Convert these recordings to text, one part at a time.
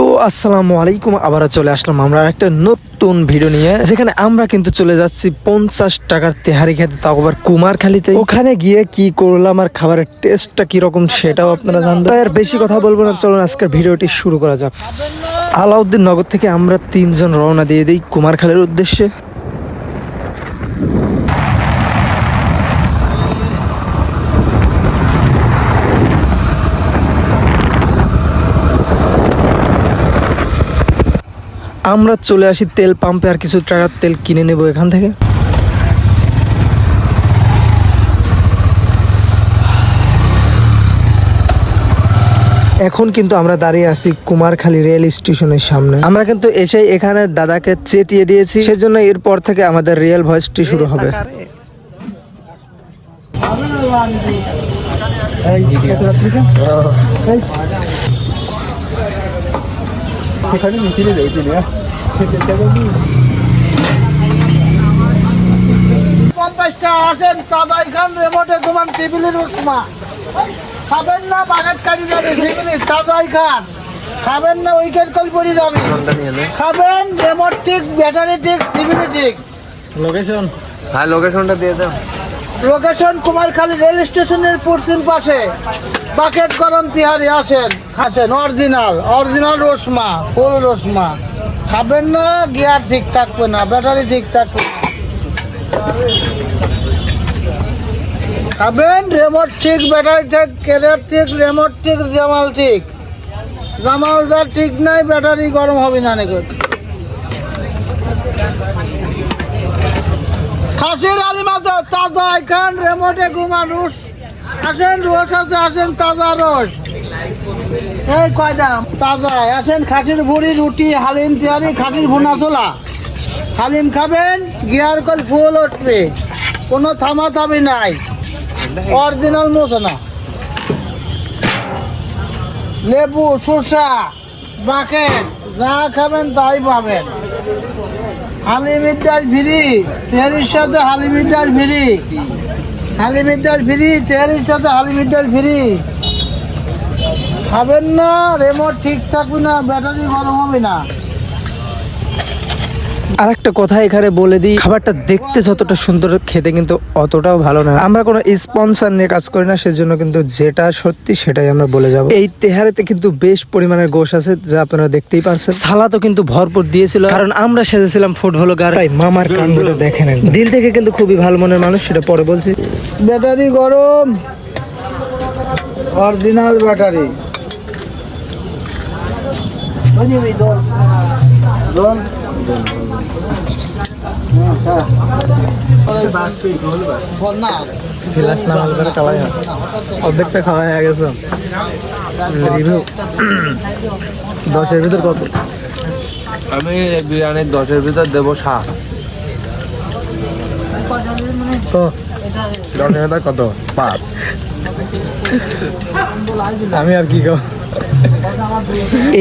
তো আসসালামু আলাইকুম, আবারও চলে আসলাম আমরা একটা নতুন ভিডিও নিয়ে, যেখানে আমরা কিন্তু চলে যাচ্ছি পঞ্চাশ টাকার তেহারি খেতে তাও আবার কুমারখালীতে। ওখানে গিয়ে কি করলাম আর খাবারের টেস্টটা কীরকম সেটাও আপনারা জানবেন আর বেশি কথা বলব না, চলুন আজকের ভিডিওটি শুরু করা যাক। আলাউদ্দিন নগর থেকে আমরা তিনজন রওনা দিয়ে দিই কুমারখালীর উদ্দেশ্যে। আমরা চলে আসি তেল পাম্পে আর কিছু টাকার তেল কিনে নেব এখান থেকে এখন কিন্তু আমরা দাঁড়িয়ে আছি কুমারখালী রেল স্টেশনের সামনে আমরা কিন্তু এসে এখানে দাদাকে চেতিয়ে দিয়েছি সেজন্য এরপর থেকে আমাদের রিয়েল ভয়েসটি শুরু হবে পঞ্চাশটা আসেন কাদাই খান রেমোটে তোমার টেবিলের উষ্মা খাবেন না বাগাত কাটি যাবে টেবিলে কাদাই খান। খাবেন না উইকেট কল পড়ে যাবে। খাবেন রেমোট ঠিক ব্যাটারি ঠিক লোকেশন হ্যাঁ লোকেশনটা দিয়ে দাও। লোকেশন কুমারখালী রেল স্টেশনের পশ্চিম পাশে। বাকেট গরম তিহারি আসেন আসেন অরিজিনাল অরিজিনাল রসমা ফুল রসমা খাবেন না, গিয়ার ঠিক থাকবে না, ব্যাটারি ঠিক থাকবে খাবেন রেমোট ঠিক, ব্যাটারি ঠিক কেরিয়ার ঠিক রেমোট ঠিক, জামাল ঠিক। জামালদার ঠিক নাই, ব্যাটারি গরম হবে না নাকি? খাসির আলি তাজা এখান রেমোটে ঘুমান রুশ। আসেন রস আছে, আসেন তাজা রস এই কয়টা? তাজা। আসেন খাসির ভুড়ি, রুটি, হালিম তিহারি, খাসির ভুনা ছোলা। হালিম খাবেন, গিয়ার কল ফুল উঠবে। কোনো থামা থামি নাই। অরিজিনাল মশলা লেবু, শসা বাকেট যা খাবেন তাই পাবেন। হালিমির ডাল ফ্রি তেহারির সাথে হালিমির ডাল ফ্রি। হালিমির ডাল ফ্রি তেহারির সাথে হালিমির ডাল ফ্রি। খাবেন না রেমোট ঠিক থাকবে না, ব্যাটারি গরম হবে না। আর একটা কথা এখানে বলে দিই, খাবারটা দেখতে যতটা সুন্দর, খেতে কিন্তু অতটাও ভালো না। আমরা কোনো স্পন্সর নিয়ে কাজ করি না, সেজন্য কিন্তু যেটা সত্যি সেটাই আমরা বলে যাব। এই তেহারিতে কিন্তু বেশ পরিমাণের গোশ আছে, যা আপনারা দেখতেই পারছেন। সালাদও কিন্তু ভরপুর দিয়েছিল, কারণ আমরা সেজেছিলাম ফুটবল গার তাই মামার দেখেন একবার। দিল থেকে কিন্তু খুবই ভালো মনের মানুষ, সেটা পরে বলছি। ব্যাটারি গরম। Original battery. ফিলাস না হলে পরে খাওয়াই হয়। অর্ধেকটা খাওয়া হয়ে গেছে। রিভিউ দশের ভিতর কত? আমি বিরিয়ানির দশের ভিতর দেবো সাত। তো দশের ভিতর কত? পাঁচ। আমি আর কি খাব?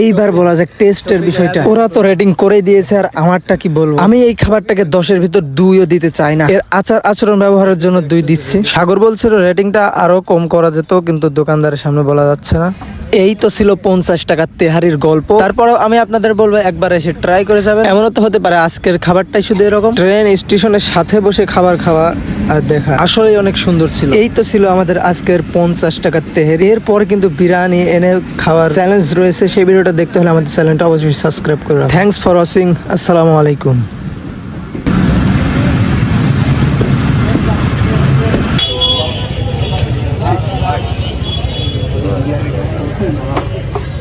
এইবার বলা যাক টেস্টের বিষয়টা। ওরা তো রেডিং করে দিয়েছে, আর আমারটা কি বলব? আমি এই খাবারটাকে দশের ভিতর দুইও দিতে চাই না। এর আচার আচরণ ব্যবহারের জন্য দুই দিচ্ছি। সাগর বলছিল রেটিংটা আরও কম করা যেত, কিন্তু দোকানদারের সামনে বলা যাচ্ছে না। এই তো ছিল পঞ্চাশ টাকার তেহারির গল্প। তারপরেও আমি আপনাদের বলব, একবার এসে ট্রাই করে যাবেন। এমনও তো হতে পারে, আজকের খাবারটাই শুধু এরকম। ট্রেন স্টেশনের সাথে বসে খাবার খাওয়া আর দেখা আসলেই অনেক সুন্দর ছিল। এই তো ছিল আমাদের আজকের পঞ্চাশ টাকার তেহের। এরপর কিন্তু বিরিয়ানি এনে খাওয়ার চ্যালেঞ্জ রয়েছে। সেই ভিডিওটা দেখতে হলে আমাদের চ্যানেলটা অবশ্যই সাবস্ক্রাইব করে থ্যাংকস ফর ওয়াচিং আসসালামু আলাইকুম।